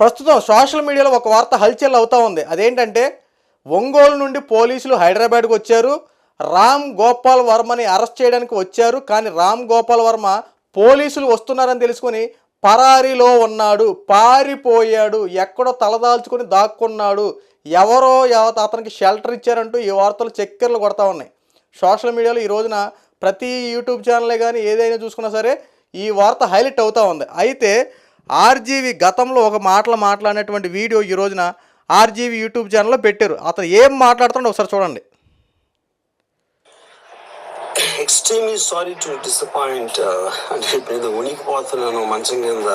ప్రస్తుతం సోషల్ మీడియాలో ఒక వార్త హల్చల్ అవుతా ఉంది. అదేంటంటే ఒంగోలు నుండి పోలీసులు హైదరాబాద్కు వచ్చారు. రామ్ గోపాల్ వర్మని అరెస్ట్ చేయడానికి వచ్చారు. కానీ రామ్ గోపాల్ వర్మ పోలీసులు వస్తున్నారని తెలుసుకొని పరారీలో ఉన్నాడు. పారిపోయాడు. ఎక్కడో తలదాల్చుకొని దాక్కున్నాడు. ఎవరో ఎవ- అతనికి షెల్టర్ ఇచ్చారంటూ ఈ వార్తలు చక్కెరలు కొడతా ఉన్నాయి. సోషల్ మీడియాలో ఈ రోజున ప్రతి యూట్యూబ్ ఛానలే కానీ ఏదైనా చూసుకున్నా సరే ఈ వార్త హైలైట్ అవుతూ ఉంది. అయితే ఆర్జీవి గతంలో ఒక మాటలు మాట్లాడినటువంటి వీడియో ఈ రోజున ఆర్జీవి యూట్యూబ్ ఛానల్లో పెట్టారు. అతను ఏం మాట్లాడుతుండో ఒకసారి చూడండి. ఎక్స్ట్రీమ్లీ సారీ టు డిసప్పాయింట్ అంటే ఇప్పుడు ఏదో ఉనికిపోతున్నాను మంచం కింద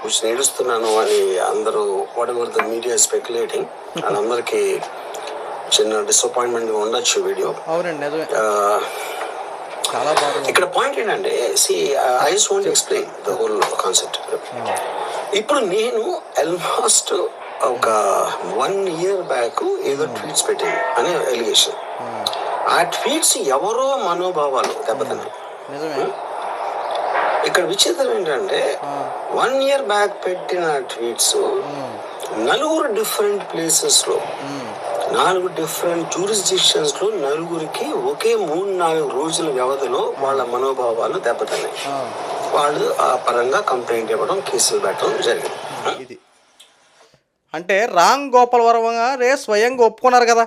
కూర్చొని ఏడుస్తున్నాను అని అందరూ whatever the media speculating అందరికి చిన్న డిసప్పాయింట్మెంట్ ఉండొచ్చు వీడియో. అవునండి చాలా బాగా ఇక్కడ పాయింట్ ఏంటంటే see I just want explain the whole concept ఇప్పుడు నేను ఆల్మోస్ట్ ఒక వన్ ఇయర్ బ్యాక్ ఏదో ట్వీట్స్ పెట్టాను అనే ఎలిగేషన్ ఆ ట్వీట్స్ ఎవరో మనోభావాలు దెబ్బతిన్నాయి. నిజమే. ఇక్కడ విచిత్రం ఏంటంటే వన్ ఇయర్ బ్యాక్ పెట్టిన ట్వీట్స్ నలుగురు డిఫరెంట్ ప్లేసెస్లో నాలుగు డిఫరెంట్ జూరిస్డిక్షన్స్లో నలుగురికి ఒకే మూడు నాలుగు రోజుల వ్యవధిలో వాళ్ళ మనోభావాలు దెబ్బతిన్నాయి. వాళ్ళు ఆ పరంగా కంప్లైంట్ ఇవ్వడం కేసులు పెట్టడం జరిగింది. ఇది. అంటే రామ్ గోపాల్ వర్మ గారే స్వయంగా ఒప్పుకున్నారు కదా.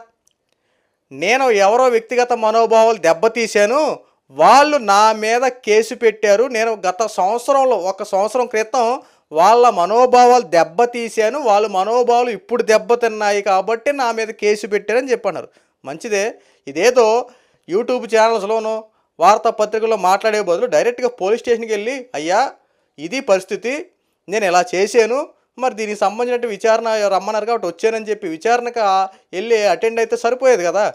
నేను ఎవరో వ్యక్తిగత మనోభావాలు దెబ్బతీశాను వాళ్ళు నా మీద కేసు పెట్టారు. నేను గత సంవత్సరంలో ఒక సంవత్సరం క్రితం వాళ్ళ మనోభావాలు దెబ్బతీశాను వాళ్ళ మనోభావాలు ఇప్పుడు దెబ్బతిన్నాయి కాబట్టి నా మీద కేసు పెట్టారని చెప్పన్నారు. మంచిదే. ఇదేదో యూట్యూబ్ ఛానల్స్లోనూ వార్తాపత్రికల్లో మాట్లాడే బదులు డైరెక్ట్గా పోలీస్ స్టేషన్కి వెళ్ళి అయ్యా ఇది పరిస్థితి నేను ఇలా చేశాను మరి దీనికి సంబంధించిన విచారణ రమ్మన్నారు కాబట్టి వచ్చానని చెప్పి విచారణకు వెళ్ళి అటెండ్ అయితే సరిపోయేది కదా.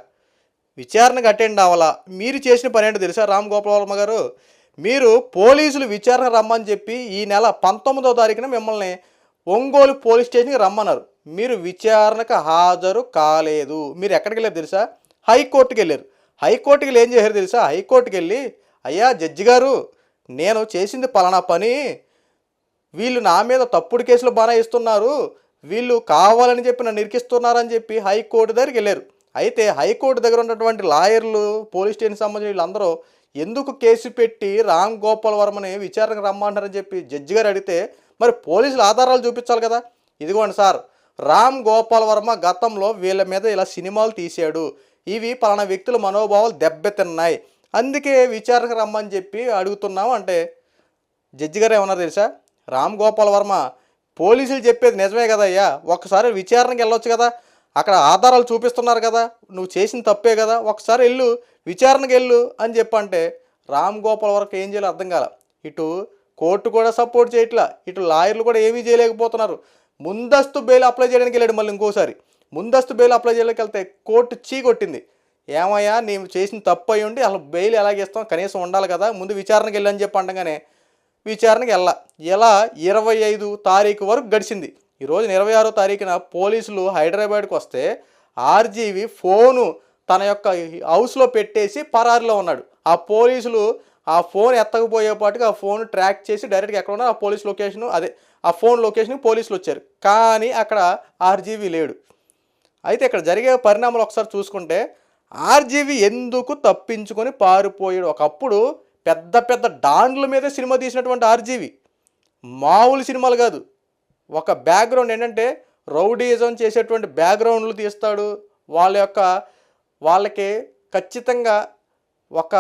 విచారణకు అటెండ్ అవ్వాలా? మీరు చేసిన పని ఏంటో తెలుసా రామ్ గోపాల్ వర్మ గారు? మీరు పోలీసులు విచారణ రమ్మని చెప్పి ఈ నెల పంతొమ్మిదో తారీఖున మిమ్మల్ని ఒంగోలు పోలీస్ స్టేషన్కి రమ్మన్నారు. మీరు విచారణకు హాజరు కాలేదు. మీరు ఎక్కడికి వెళ్ళారు తెలుసా? హైకోర్టుకి వెళ్ళారు. హైకోర్టుకి వెళ్ళి ఏం చేశారు తెలుసా? హైకోర్టుకి వెళ్ళి అయ్యా జడ్జి గారు నేను చేసింది పలానా పని. వీళ్ళు నా మీద తప్పుడు కేసులు బనాయిస్తున్నారు. వీళ్ళు కావాలని చెప్పి నన్ను ఇరికిస్తున్నారని చెప్పి హైకోర్టు దగ్గరికి వెళ్ళారు. అయితే హైకోర్టు దగ్గర ఉన్నటువంటి లాయర్లు పోలీస్ స్టేషన్ సంబంధించిన వీళ్ళందరూ ఎందుకు కేసు పెట్టి రామ్ గోపాల్ వర్మని విచారణకు రమ్మంటారని చెప్పి జడ్జి గారు అడిగితే మరి పోలీసులు ఆధారాలు చూపించాలి కదా. ఇదిగోండి సార్ రామ్ గోపాల్ వర్మ గతంలో వీళ్ళ మీద ఇలా సినిమాలు తీశాడు. ఇవి పలానా వ్యక్తుల మనోభావాలు దెబ్బతిన్నాయి. అందుకే విచారణకు రమ్మని చెప్పి అడుగుతున్నాం అంటే జడ్జి గారు ఏమన్నారు తెలుసా? రామ్ గోపాల్ వర్మ పోలీసులు చెప్పేది నిజమే కదయ్యా. ఒక్కసారి విచారణకి వెళ్ళొచ్చు కదా. అక్కడ ఆధారాలు చూపిస్తున్నారు కదా నువ్వు చేసిన తప్పే కదా ఒకసారి వెళ్ళు విచారణకి వెళ్ళు అని చెప్పంటే రామ్ గోపాల్ వరకు ఏం చేయాలో అర్థం కాల. ఇటు కోర్టు కూడా సపోర్ట్ చేయట్లా ఇటు లాయర్లు కూడా ఏమీ చేయలేకపోతున్నారు. ముందస్తు బెయిల్ అప్లై చేయడానికి వెళ్ళాడు మళ్ళీ ఇంకోసారి. ముందస్తు బెయిల్ అప్లై చేయడానికి వెళ్తే కోర్టు చీకొట్టింది. ఏమయ్యా నేను చేసిన తప్పు అయి ఉండి అసలు బెయిల్ ఎలాగేస్తాం కనీసం ఉండాలి కదా ముందు విచారణకి వెళ్ళని చెప్పి అండగానే విచారణకి వెళ్ళ. ఇలా ఇరవై ఐదు తారీఖు వరకు గడిచింది. ఈరోజు ఇరవై ఆరో తారీఖున పోలీసులు హైదరాబాద్కి వస్తే ఆర్జీవి ఫోను తన యొక్క హౌస్లో పెట్టేసి పరారిలో ఉన్నాడు. ఆ పోలీసులు ఆ ఫోన్ ఎత్తకపోయేపాటుగా ఆ ఫోన్ ట్రాక్ చేసి డైరెక్ట్గా ఎక్కడ ఉన్నా ఆ పోలీస్ లొకేషన్ అదే ఆ ఫోన్ లొకేషన్కి పోలీసులు వచ్చారు. కానీ అక్కడ ఆర్జీవి లేడు. అయితే ఇక్కడ జరిగే పరిణామాలు ఒకసారి చూసుకుంటే ఆర్జీవి ఎందుకు తప్పించుకొని పారిపోయాడు? ఒకప్పుడు పెద్ద పెద్ద డాన్ల మీద సినిమా తీసినటువంటి ఆర్జీవి. మామూలు సినిమాలు కాదు. ఒక బ్యాక్గ్రౌండ్ ఏంటంటే రౌడీజం చేసేటువంటి బ్యాక్గ్రౌండ్లు తీస్తాడు. వాళ్ళ యొక్క వాళ్ళకి ఖచ్చితంగా ఒక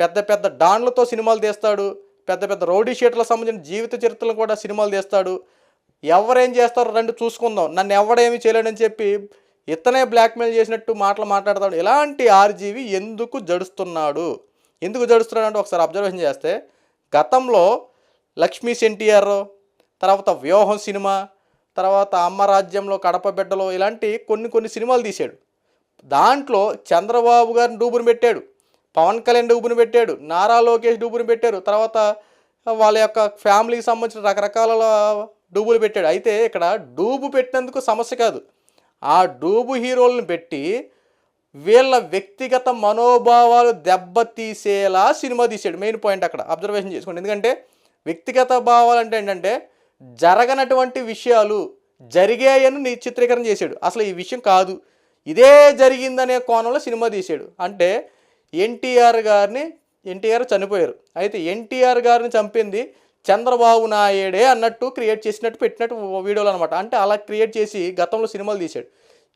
పెద్ద పెద్ద డాన్లతో సినిమాలు తీస్తాడు. పెద్ద పెద్ద రౌడీ షీట్లకు సంబంధించిన జీవిత చరిత్రలు కూడా సినిమాలు తీస్తాడు. ఎవరేం చేస్తారో రండి చూసుకుందాం. నన్ను ఎవడేమి చేయలేడని చెప్పి ఇతనే బ్లాక్మెయిల్ చేసినట్టు మాటలు మాట్లాడతాడు. ఇలాంటి ఆర్జీవి ఎందుకు జడుస్తున్నాడు? ఎందుకు జడుస్తున్నాడు అంటే ఒకసారి అబ్జర్వేషన్ చేస్తే గతంలో లక్ష్మీ ఎన్టీఆర్ తర్వాత వ్యూహం సినిమా తర్వాత అమ్మ రాజ్యంలో కడప బిడ్డలో ఇలాంటి కొన్ని కొన్ని సినిమాలు తీశాడు. దాంట్లో చంద్రబాబు గారిని డూబుని పెట్టాడు పవన్ కళ్యాణ్ డూబుని పెట్టాడు నారా లోకేష్ డూబుని పెట్టారు తర్వాత వాళ్ళ యొక్క ఫ్యామిలీకి సంబంధించిన రకరకాల డూబులు పెట్టాడు. అయితే ఇక్కడ డూబు పెట్టినందుకు సమస్య కాదు. ఆ డూబు హీరోలను పెట్టి వీళ్ళ వ్యక్తిగత మనోభావాలు దెబ్బతీసేలా సినిమా తీసాడు మెయిన్ పాయింట్ అక్కడ. అబ్జర్వేషన్ చేసుకోండి. ఎందుకంటే వ్యక్తిగత భావాలు అంటే ఏంటంటే జరగనటువంటి విషయాలు జరిగాయని నీ చిత్రీకరణ చేశాడు. అసలు ఈ విషయం కాదు. ఇదే జరిగిందనే కోణంలో సినిమా తీశాడు. అంటే ఎన్టీఆర్ గారిని ఎన్టీఆర్ చనిపోయారు. అయితే ఎన్టీఆర్ గారిని చంపింది చంద్రబాబు నాయుడే అన్నట్టు క్రియేట్ చేసినట్టు పెట్టినట్టు వీడియోలు అనమాట అంటే అలా క్రియేట్ చేసి గతంలో సినిమాలు తీశాడు.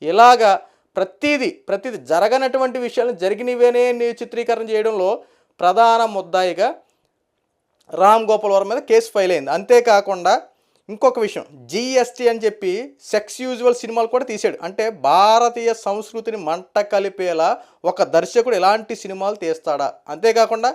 ఇలాగా ప్రతిదీ ప్రతిదీ జరగనటువంటి విషయాలను జరిగినవేనే చిత్రీకరణ చేయడంలో ప్రధాన ముద్దాయిగా రామ్ గోపాల్ వర్మ మీద కేసు ఫైల్ అయింది. అంతేకాకుండా ఇంకొక విషయం జిఎస్టీ అని చెప్పి సెక్స్ యూజువల్ సినిమాలు కూడా తీశాడు. అంటే భారతీయ సంస్కృతిని మంట కలిపేలా ఒక దర్శకుడు ఎలాంటి సినిమాలు తీస్తాడా? అంతేకాకుండా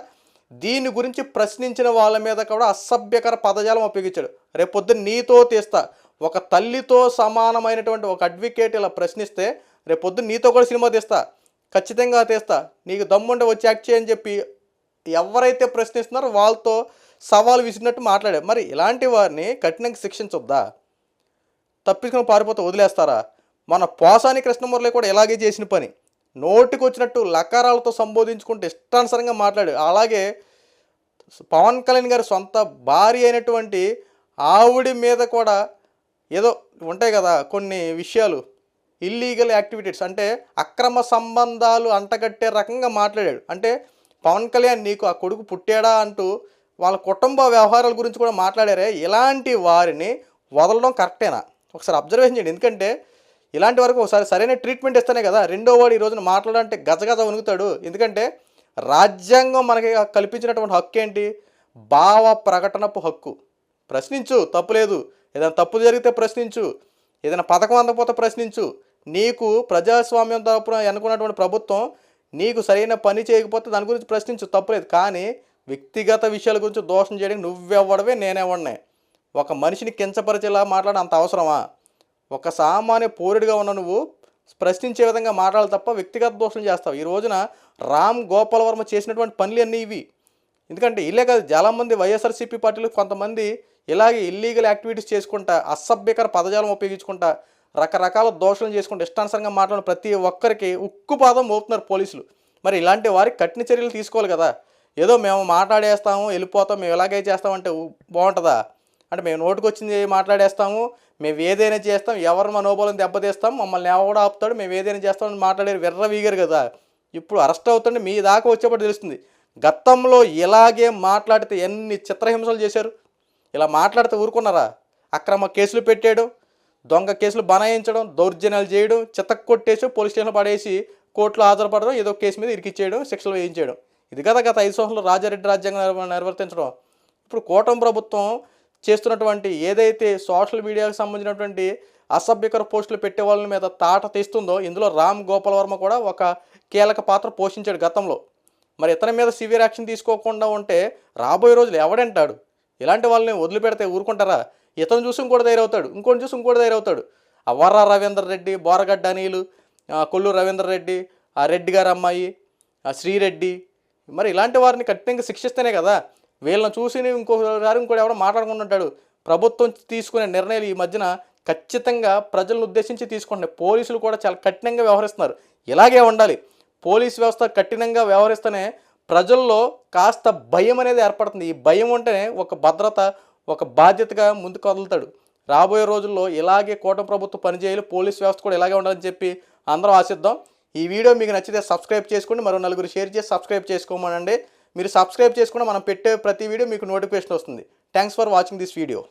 దీని గురించి ప్రశ్నించిన వాళ్ళ మీద కూడా అసభ్యకర పదజాలం ఉపయోగించాడు. రేపొద్దున నీతో తీస్తా. ఒక తల్లితో సమానమైనటువంటి ఒక అడ్వకేట్ ఇలా ప్రశ్నిస్తే రేపొద్దున నీతో కూడా సినిమా తీస్తా. ఖచ్చితంగా తీస్తా. నీకు దమ్ముండే వచ్చి యాక్ట్ చేయని చెప్పి ఎవరైతే ప్రశ్నిస్తున్నారో వాళ్ళతో సవాలు విసిరినట్టు మాట్లాడారు మరి ఇలాంటి వారిని కఠినంగా శిక్షించొద్దా? తప్పించుకుని పారిపోతే వదిలేస్తారా? మన పోసాని కృష్ణమురళి కూడా ఇలాగే చేసిన పని. నోటికి వచ్చినట్టు లకారాలతో సంబోధించుకుంటూ ఇష్టానుసరంగా మాట్లాడు. అలాగే పవన్ కళ్యాణ్ గారి సొంత భార్య అయినటువంటి ఆవిడ మీద కూడా ఏదో ఉంటాయి కదా కొన్ని విషయాలు ఇల్లీగల్ యాక్టివిటీస్ అంటే అక్రమ సంబంధాలు అంటగట్టే రకంగా మాట్లాడాడు. అంటే పవన్ కళ్యాణ్ నీకు ఆ కొడుకు పుట్టాడా అంటూ వాళ్ళ కుటుంబ వ్యవహారాల గురించి కూడా మాట్లాడారే. ఇలాంటి వారిని వదలడం కరెక్టేనా? ఒకసారి అబ్జర్వేషన్ చేయండి. ఎందుకంటే ఇలాంటి వరకు ఒకసారి సరైన ట్రీట్మెంట్ ఇస్తేనే కదా రెండో వాడు ఈ రోజున మాట్లాడాలంటే గజగజ వణుకుతాడు. ఎందుకంటే రాజ్యాంగం మనకి కల్పించినటువంటి హక్కు ఏంటి? భావ ప్రకటనపు హక్కు. ప్రశ్నించు తప్పులేదు ఏదైనా తప్పు జరిగితే ప్రశ్నించు. ఏదైనా పథకం అందకపోతే ప్రశ్నించు. నీకు ప్రజాస్వామ్యం తరపున ఎన్నుకున్నటువంటి ప్రభుత్వం నీకు సరైన పని చేయకపోతే దాని గురించి ప్రశ్నించు తప్పులేదు కానీ వ్యక్తిగత విషయాల గురించి దోషం చేయడానికి నువ్వెవ్వడవే నేనెవ్వడనే. ఒక మనిషిని కించపరిచేలా మాట్లాడే అంత అవసరమా? ఒక సామాన్య పౌరుడిగా ఉన్న నువ్వు ప్రశ్నించే విధంగా మాట్లాడాలి తప్ప వ్యక్తిగత దోషం చేస్తావు. ఈ రోజున రామ్ గోపాల్ వర్మ చేసినటువంటి పనులు అన్నీ ఇవి. ఎందుకంటే ఇల్లే కాదు చాలామంది వైఎస్ఆర్సీపీ పార్టీలు కొంతమంది ఇలాగే ఇల్లీగల్ యాక్టివిటీస్ చేసుకుంటా అసభ్యకర పదజాలం ఉపయోగించుకుంటా రకరకాల దోషాలు చేసుకుంటూ ఇష్టానుసరంగా మాట్లాడిన ప్రతి ఒక్కరికి ఉక్కు పాదం మోపుతున్నారు పోలీసులు. మరి ఇలాంటి వారికి కఠిన చర్యలు తీసుకోవాలి కదా. ఏదో మేము మాట్లాడేస్తాము వెళ్ళిపోతాం మేము ఇలాగే చేస్తామంటే బాగుంటుందా? అంటే మేము నోటికి వచ్చింది మాట్లాడేస్తాము మేము ఏదైనా చేస్తాం ఎవరి మనోబలం దెబ్బతీస్తాం మమ్మల్ని ఎవడు ఆపుతాడు మేము ఏదైనా చేస్తామని మాట్లాడారు విర్ర వీగారు కదా. ఇప్పుడు అరెస్ట్ అవుతుంటే మీ దాకా వచ్చేప్పుడు తెలుస్తుంది. గతంలో ఇలాగే మాట్లాడితే ఎన్ని చిత్రహింసలు చేశారు? ఇలా మాట్లాడితే ఊరుకున్నారా? అక్రమ కేసులు పెట్టేయడం దొంగ కేసులు బనాయించడం దౌర్జన్యాలు చేయడం చితక్ కొట్టేసి పోలీస్ స్టేషన్లో పడేసి కోర్టులో హాజరుపడడం ఏదో కేసు మీద ఇరికిచ్చేయడం శిక్షలు వేయించేయడం. ఇది కదా గత ఐదు సంవత్సరాలు రాజారెడ్డి రాజ్యాంగం నిర్వ- నిర్వర్తించడం. ఇప్పుడు కూటమి ప్రభుత్వం చేస్తున్నటువంటి ఏదైతే సోషల్ మీడియాకు సంబంధించినటువంటి అసభ్యకర పోస్టులు పెట్టే వాళ్ళ మీద తాట తీస్తుందో ఇందులో రామ్ గోపాల్ వర్మ కూడా ఒక కీలక పాత్ర పోషించాడు గతంలో. మరి ఇతని మీద సివియర్ యాక్షన్ తీసుకోకుండా ఉంటే రాబోయే రోజులు ఎవడంటాడు? ఇలాంటి వాళ్ళని వదిలిపెడితే ఊరుకుంటారా? ఇతను చూసి ఇంకోటి తయారవుతాడు ఇంకోటి చూసి ఇంకోటి తయారవుతాడు. ఆ వర్ర రవీందర్ రెడ్డి బోరగడ్డ అనిలు కొల్లూరు రవీందర్ రెడ్డి ఆ రెడ్డి గారు అమ్మాయి ఆ శ్రీరెడ్డి మరి ఇలాంటి వారిని కఠినంగా శిక్షిస్తేనే కదా. వీళ్ళని చూసి ఇంకోసారి ఇంకోటి ఎవడో మాట్లాడుకుంటుంటాడు ప్రభుత్వం తీసుకునే నిర్ణయాలు ఈ మధ్యన ఖచ్చితంగా ప్రజలను ఉద్దేశించి తీసుకుంటున్నాయి. పోలీసులు కూడా చాలా కఠినంగా వ్యవహరిస్తున్నారు. ఇలాగే ఉండాలి. పోలీస్ వ్యవస్థ కఠినంగా వ్యవహరిస్తేనే ప్రజల్లో కాస్త భయం అనేది ఏర్పడుతుంది. ఈ భయం ఉంటేనే ఒక భద్రత ఒక బాధ్యతగా ముందుకు వదులుతాడు. రాబోయే రోజుల్లో ఇలాగే కూటమి ప్రభుత్వం పనిచేయాలి పోలీస్ వ్యవస్థ కూడా ఇలాగే ఉండాలని చెప్పి అందరం ఆశిద్దాం. ఈ వీడియో మీకు నచ్చితే సబ్స్క్రైబ్ చేసుకోండి మరో నలుగురు షేర్ చేసి సబ్స్క్రైబ్ చేసుకోమనండి. మీరు సబ్స్క్రైబ్ చేసుకుంటే మనం పెట్టే ప్రతి వీడియో మీకు నోటిఫికేషన్ వస్తుంది. Thanks for watching this video